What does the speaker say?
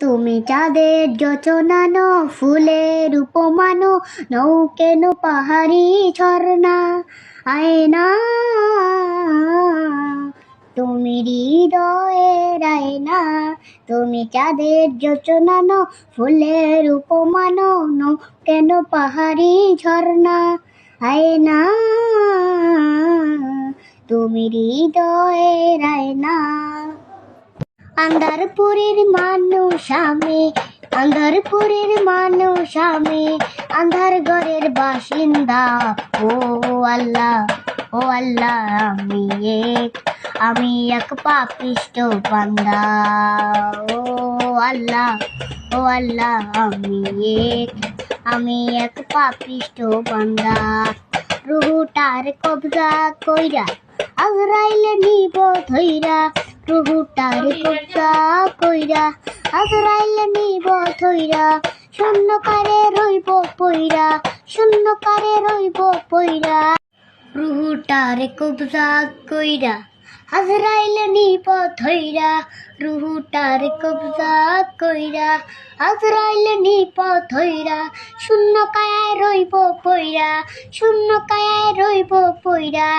তুমি চাঁদের যোচনানো ফুলের উপমানো নৌ কেন পাহাড়ি ঝর্ণা, আয়না। তুমি হৃদয়ের আয়না, তুমি চাঁদের যোচনানো ফুলের উপমানো নৌ কেন পাহাড়ি ঝর্ণা, আয়না। তুমি হৃদয়ের আয়না আন্ধারপুরের মানুষ আমি আন্ধারপুরের মানুষ আমি আন্ধার ঘরের বাসিন্দা ও আল্লাহ ও আল্লাহ আমি এক আমি এক পাপিষ্ট বান্দা ও আল্লাহ ও আল্লাহ আমি এক আমি এক পাপিষ্ট বান্দা রুহুটার কবজা কইরা আজরাইলে নিব ধইরা রুহুটার কবজা কইরা, আজরাইলে নিব ধইরা শূন্য কারে রইব পইরা শূন্য কারে রইব পইরা। রুহুটার কবজা কইরা, আজরাইলে নিব ধইরা রুহুটার কবজা কইরা, আজরাইলে নিব ধইরা শূন্য কায়ায় রইব পইরা শূন্য কায়ায় রইব পইরা।